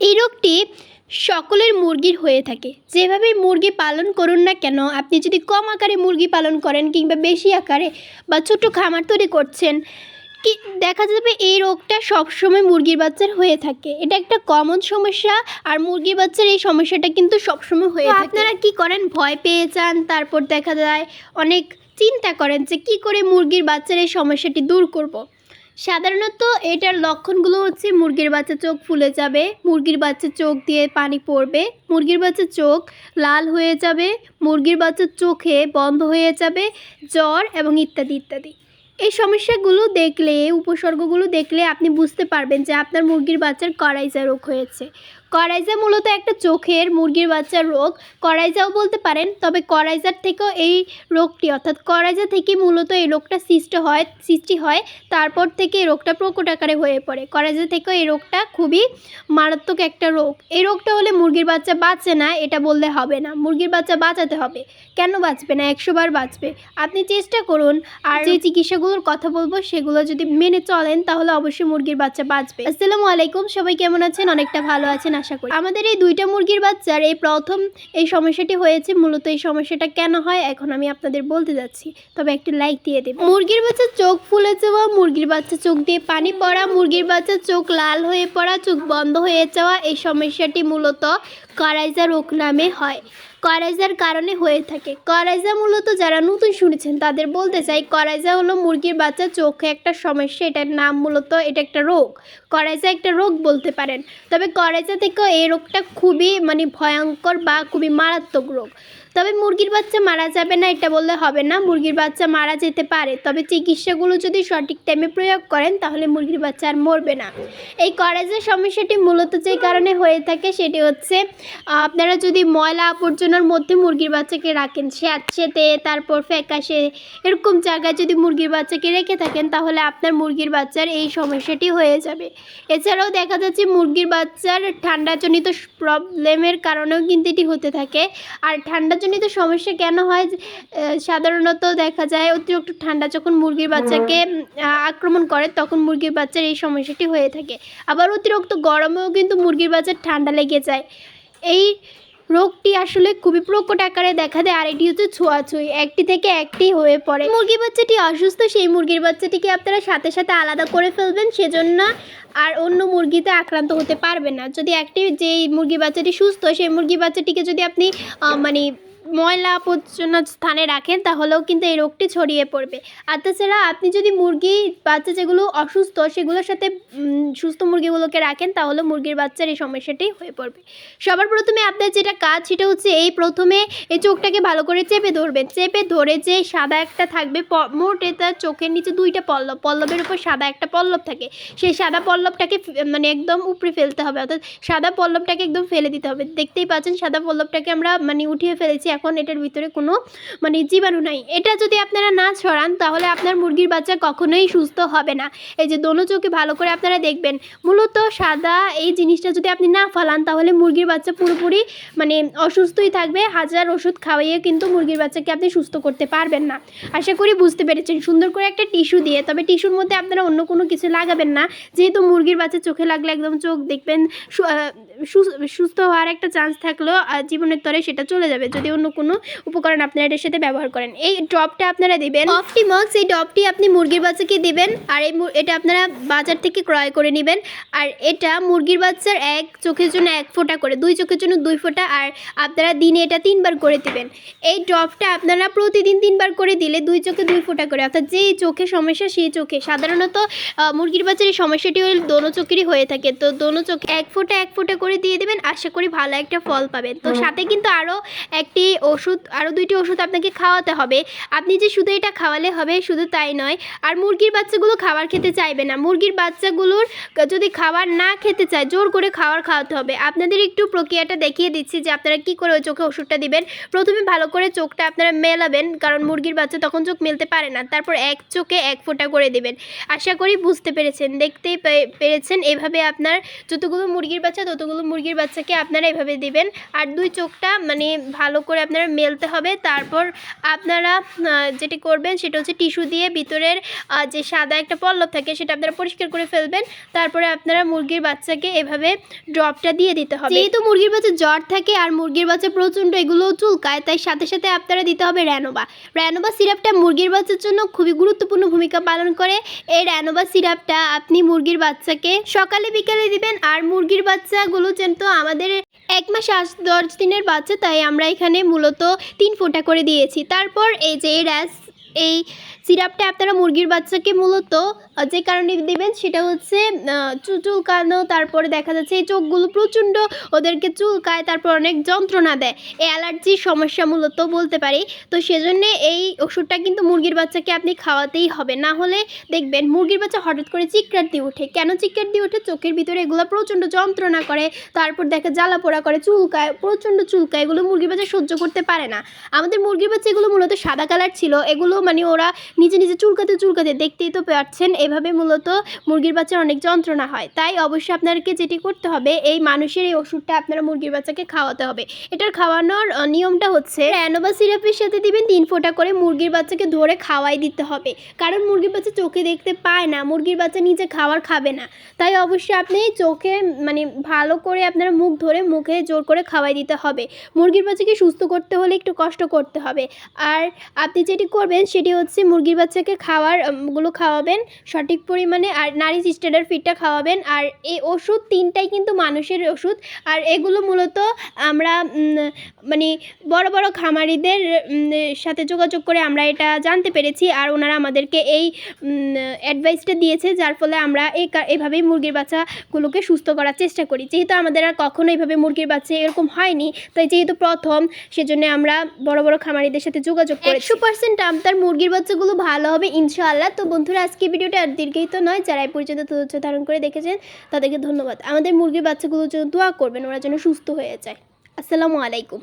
এই রোগটি সকলের মুরগির হয়ে থাকে। যেভাবে মুরগি পালন করুন না কেন আপনি যদি কম আকারে মুরগি পালন করেন কিংবা বেশি আকারে বা ছোটো খামার তৈরি করছেন কি দেখা যাবে এই রোগটা সবসময় মুরগির বাচ্চার হয়ে থাকে। এটা একটা কমন সমস্যা আর মুরগির বাচ্চার এই সমস্যাটা কিন্তু সবসময় হয়ে থাকে। আপনারা কি করেন? ভয় পেয়ে যান তারপর দেখা যায় অনেক চিন্তা করেন যে কি করে মুরগির বাচ্চার এই সমস্যাটি দূর করব। সাধারণত এটার লক্ষণগুলো হচ্ছে মুরগির বাচ্চা চোখ ফুলে যাবে, মুরগির বাচ্চা চোখ দিয়ে পানি পড়বে, মুরগির বাচ্চা চোখ লাল হয়ে যাবে, মুরগির বাচ্চার চোখে বন্ধ হয়ে যাবে, জ্বর এবং ইত্যাদি ইত্যাদি। এই সমস্যাগুলো দেখলে, উপসর্গগুলো দেখলে আপনি বুঝতে পারবেন যে আপনার মুরগির বাচ্চার কড়াইজা রোগ হয়েছে। করাইজা মূলত একটা চোখের মুরগির বাচ্চার রোগ। করাইজাও বলতে পারেন, তবে করাইজার থেকেও এই রোগটি, অর্থাৎ করাইজা থেকে মূলত এই রোগটা সৃষ্টি হয় সৃষ্টি হয়, তারপর থেকে এই রোগটা প্রকট আকারে হয়ে পড়ে। করাইজা থেকেও এই রোগটা খুবই মারাত্মক একটা রোগ। এই রোগটা হলে মুরগির বাচ্চা বাঁচে না, এটা বললে হবে না। মুরগির বাচ্চা বাঁচাতে হবে। কেন বাঁচবে না? একশো বার বাঁচবে। আপনি চেষ্টা করুন, আর যে চিকিৎসাগুলোর কথা বলব, সেগুলো যদি মেনে চলেন, তাহলে অবশ্যই মুরগির বাচ্চা বাঁচবে। আসসালামু আলাইকুম, সবাই কেমন আছেন? অনেকটা ভালো আছেন আশা করি। আমাদের এই দুইটা মুরগির বাচ্চার এই প্রথম এই সমস্যাটি হয়েছে, মূলত এই সমস্যাটা কেন হয়, এখন আমি আপনাদের বলতে যাচ্ছি। তবে একটি লাইক দিয়ে দেব মুরগির বাচ্চা চোখ ফুলে যাওয়া, মুরগির বাচ্চা চোখ দিয়ে পানি পড়া, মুরগির বাচ্চা চোখ লাল হয়ে পড়া, চোখ বন্ধ হয়ে যাওয়া, এই সমস্যাটি মূলত কারাইজা রোগ নামে হয়। করাইজার কারণে হয়ে থাকে। করাইজা মূলত যারা নতুন শুনেছেন, তাদের বলতে চাই করাইজা হলো মুরগির বাচ্চা, চোখে একটা সমস্যা, এটার নাম মূলত এটা একটা রোগ। করাইজা একটা রোগ বলতে পারেন। তবে করাইজা থেকেও এই রোগটা খুবই মানে ভয়ঙ্কর বা খুবই মারাত্মক রোগ। তবে মুরগির বাচ্চা মারা যাবে না, এটা বললে হবে না। মুরগির বাচ্চা মারা যেতে পারে, তবে চিকিৎসাগুলো যদি সঠিক টাইমে প্রয়োগ করেন, তাহলে মুরগির বাচ্চা আর মরবে না। এই করাজের সমস্যাটি মূলত যে কারণে হয়ে থাকে, সেটি হচ্ছে আপনারা যদি ময়লা আবর্জনার মধ্যে মুরগির বাচ্চাকে রাখেন, স্যাঁতসেতে, তারপর ফ্যাকাশে, এরকম জায়গায় যদি মুরগির বাচ্চাকে রেখে থাকেন, তাহলে আপনার মুরগির বাচ্চার এই সমস্যাটি হয়ে যাবে। এছাড়াও দেখা যাচ্ছে, মুরগির বাচ্চার ঠান্ডাজনিত প্রবলেমের কারণেও কিন্তু এটি হতে থাকে। আর ঠান্ডাজনিত সমস্যা কেন হয় সাধারণত দেখা যায় অতিরিক্ত ঠান্ডা যখন মুরগির বাচ্চাকে আক্রমণ করে তখন মুরগির বাচ্চার এই সমস্যাটি হয়ে থাকে। আবার অতিরিক্ত গরমেও কিন্তু মুরগির বাচ্চার ঠান্ডা লেগে যায়। এই রোগটি আসলে খুবই প্রকট আকারে দেখা দেয় আর এটি হচ্ছে ছোঁয়াছুঁই। একটি থেকে একটি হয়ে পড়ে। মুরগির বাচ্চাটি অসুস্থ সেই মুরগির বাচ্চাটিকে আপনারা সাথে সাথে আলাদা করে ফেলবেন সেজন্য আর অন্য মুরগিতে আক্রান্ত হতে পারবে না। যদি একটি যেই মুরগি বাচ্চাটি সুস্থ সেই মুরগি বাচ্চাটিকে যদি আপনি মানে ময়লা আবর্জনা স্থানে রাখেন, তাহলেও কিন্তু এই রোগটি ছড়িয়ে পড়বে। আর তাছাড়া আপনি যদি মুরগি, বাচ্চা যেগুলো অসুস্থ, সেগুলোর সাথে সুস্থ মুরগিগুলোকে রাখেন তাহলে মুরগির বাচ্চার এই সমস্যাটি হয়ে পড়বে। সবার প্রথমে আপনার যেটা কাজ, সেটা হচ্ছে এই প্রথমে এই চোখটাকে ভালো করে চেপে ধরবেন। চেপে ধরে যে সাদা একটা থাকবে মোট এটা চোখের নিচে দুইটা পল্লব, পল্লবের উপর সাদা একটা পল্লব থাকে। সেই সাদা পল্লবটাকে মানে একদম উপরে ফেলতে হবে, অর্থাৎ সাদা পল্লবটাকে একদম ফেলে দিতে হবে। দেখতেই পাচ্ছেন, সাদা পল্লবটাকে আমরা মানে উঠিয়ে ফেলেছি, এখন এটার ভিতরে কোনো মানে জীবাণু নাই। এটা যদি আপনারা না ছড়ান, তাহলে আপনার মুরগির বাচ্চা কখনোই সুস্থ হবে না। এই যে দোনো চোখে ভালো করে আপনারা দেখবেন, মূলত সাদা এই জিনিসটা যদি আপনি না ফালান, তাহলে মুরগির বাচ্চা পুরোপুরি মানে অসুস্থই থাকবে। হাজার ওষুধ খাওয়াইয়ে কিন্তু মুরগির বাচ্চাকে আপনি সুস্থ করতে পারবেন না। আশা করি বুঝতে পেরেছেন, সুন্দর করে একটা টিস্যু দিয়ে। তবে টিস্যুর মধ্যে আপনারা অন্য কোনো কিছু লাগাবেন না। যেহেতু মুরগির বাচ্চা চোখে লাগলে একদম চোখ দেখবেন সুস্থ হওয়ার একটা চান্স থাকলেও জীবনের তরে সেটা চলে যাবে। যদি অন্য কোনো উপকরণ আপনারা এটার সাথে ব্যবহার করেন। এই ড্রপটা আপনারা দিবেন। অপটিমক্স এই ড্রপটি আপনি মুরগির বাচ্চাকে দিবেন আর এই এটা আপনারা বাজার থেকে ক্রয় করে নেবেন। আর এটা মুরগির বাচ্চার এক চোখের জন্য এক ফোঁটা করে দুই চোখের জন্য দুই ফোঁটা আর আপনারা দিনে এটা তিনবার করে দিবেন। এই ড্রপটা আপনারা প্রতিদিন তিনবার করে দিলে দুই চোখে দুই ফোঁটা করে। অর্থাৎ যেই চোখে সমস্যা সেই চোখে। সাধারণত মুরগির বাচ্চার এই সমস্যাটি হলে দোনো চোখেরই হয়ে থাকে। তো দোনো চোখ এক ফোঁটা এক ফোঁটা করে দিয়ে দেবেন। আশা করি ভালো একটা ফল পাবেন। তো সাথে কিন্তু আরও একটি ওষুধ আরও দুইটি ওষুধ আপনাকে খাওয়াতে হবে। আপনি যে শুধু এটা খাওয়ালে হবে, শুধু তাই নয়, আর মুরগির বাচ্চাগুলো খাবার খেতে চাইবে না। মুরগির বাচ্চাগুলোর যদি খাবার না খেতে চায়, জোর করে খাবার খাওয়াতে হবে। আপনাদের একটু প্রক্রিয়াটা দেখিয়ে দিচ্ছি যে আপনারা কি করে ওই চোখে ওষুধটা দিবেন। প্রথমে ভালো করে চোখটা আপনারা মেলাবেন, কারণ মুরগির বাচ্চা তখন চোখ মেলতে পারে না। তারপর এক চোখে এক ফোঁটা করে দেবেন। আশা করি বুঝতে পেরেছেন, দেখতেই পেরেছেন। এভাবে আপনার যতগুলো মুরগির বাচ্চা, ততগুলো মুরগির বাচ্চাকে আপনারা এভাবে দিবেন। আর দুই চোখটা মানে ভালো করে আপনারা মেলতে হবে। তারপর আপনারা যেটি করবেন সেটা হচ্ছে টিস্যু দিয়ে ভিতরের যে সাদা একটা পল্লব থাকে সেটা আপনারা পরিষ্কার করে ফেলবেন। তারপরে আপনারা মুরগির বাচ্চাকে এভাবে ড্রপটা দিয়ে দিতে হবে। যেহেতু মুরগির বাচ্চা জ্বর থাকে আর মুরগির বাচ্চা প্রচণ্ড এগুলো চুলকায়, তাই সাথে সাথে আপনারা দিতে হবে র্যানোবা র্যানোবা সিরাপটা মুরগির বাচ্চার জন্য খুবই গুরুত্বপূর্ণ ভূমিকা পালন করে। এই র্যানোবা সিরাপটা আপনি মুরগির বাচ্চাকে সকালে বিকালে দিবেন, আর মুরগির বাচ্চাগুলো কিন্তু আমাদের এক মাস আস দশ দিনের বাচ্চা, তাই আমরা এখানে মূলত তিন ফোঁটা করে দিয়েছি। তারপর এই যে র্যাস এই সিরাপটা আপনারা মুরগির বাচ্চাকে মূলত যে কারণে দেবেন সেটা হচ্ছে চুলকানো, তারপরে দেখা যাচ্ছে এই চোখগুলো প্রচণ্ড ওদেরকে চুলকায়, তারপর অনেক যন্ত্রণা দেয়। এই অ্যালার্জির সমস্যা মূলত বলতে পারি। তো সেজন্যে এই ওষুধটা কিন্তু মুরগির বাচ্চাকে আপনি খাওয়াতেই হবে। না হলে দেখবেন মুরগির বাচ্চা হঠাৎ করে চিৎকার দিয়ে ওঠে। কেন চিৎকার দিয়ে ওঠে? চোখের ভিতরে এগুলো প্রচণ্ড যন্ত্রণা করে, তারপর দেখে জ্বালা পোড়া করে, চুলকায়, প্রচণ্ড চুলকায়, এগুলো মুরগির বাচ্চা সহ্য করতে পারে না। আমাদের মুরগির বাচ্চা এগুলো মূলত সাদা কালার ছিল, এগুলো মানে ওরা নিজে নিজে চুলকাতে চুলকাতে দেখতেই তো পাচ্ছেন এভাবে মূলত মুরগির বাচ্চার অনেক যন্ত্রণা হয়। তাই অবশ্যই আপনাদেরকে যেটি করতে হবে, এই মানুষের এই ওষুধটা আপনারা মুরগির বাচ্চাকে খাওয়াতে হবে। এটার খাওয়ানোর নিয়মটা হচ্ছে অ্যানোভা সিরাপের সাথে দিবেন, তিন ফোঁটা করে মুরগির বাচ্চাকে ধরে খাওয়াই দিতে হবে। কারণ মুরগির বাচ্চা চোখে দেখতে পায় না, মুরগির বাচ্চা নিজে খাবার খাবে না। তাই অবশ্যই আপনি চোখে মানে ভালো করে আপনারা মুখ ধরে মুখে জোর করে খাওয়াই দিতে হবে। মুরগির বাচ্চাকে সুস্থ করতে হলে একটু কষ্ট করতে হবে। আর আপনি যেটি করবেন সেটি হচ্ছে মুরগির বাচ্চাকে খাওয়ারগুলো খাওয়াবেন, সঠিক পরিমাণে, আর নারী স্ট্যান্ডার্ড ফিডটা খাওয়াবেন, আর এই ওষুধ তিনটাই কিন্তু মানুষের ওষুধ, আর এগুলো মূলত আমরা মানে বড় বড় খামারিদের সাথে যোগাযোগ করে আমরা এটা জানতে পেরেছি, আর ওনারা আমাদেরকে এই অ্যাডভাইসটা দিয়েছে, যার ফলে আমরা এই এভাবেই মুরগির বাচ্চাগুলোকে সুস্থ করার চেষ্টা করি। যেহেতু আমাদের আর কখনো এইভাবে মুরগির বাচ্চা এরকম হয়নি, তাই যেহেতু প্রথম, সেজন্য আমরা বড় বড় খামারিদের সাথে যোগাযোগ করি একশো পার্সেন্ট আপনার মুরগির বাচ্চাগুলো ভালো হবে, ইনশাআল্লাহ। তো বন্ধুরা আজকে ভিডিওটা আর দীর্ঘিত নয়। যারা এই পর্যন্ত ধৈর্য ধারণ করে দেখেছেন, তাদেরকে ধন্যবাদ। আমাদের মুরগির বাচ্চাগুলোর জন্য দোয়া করবেন, ওরা যেন সুস্থ হয়ে যায়। আসসালামু আলাইকুম।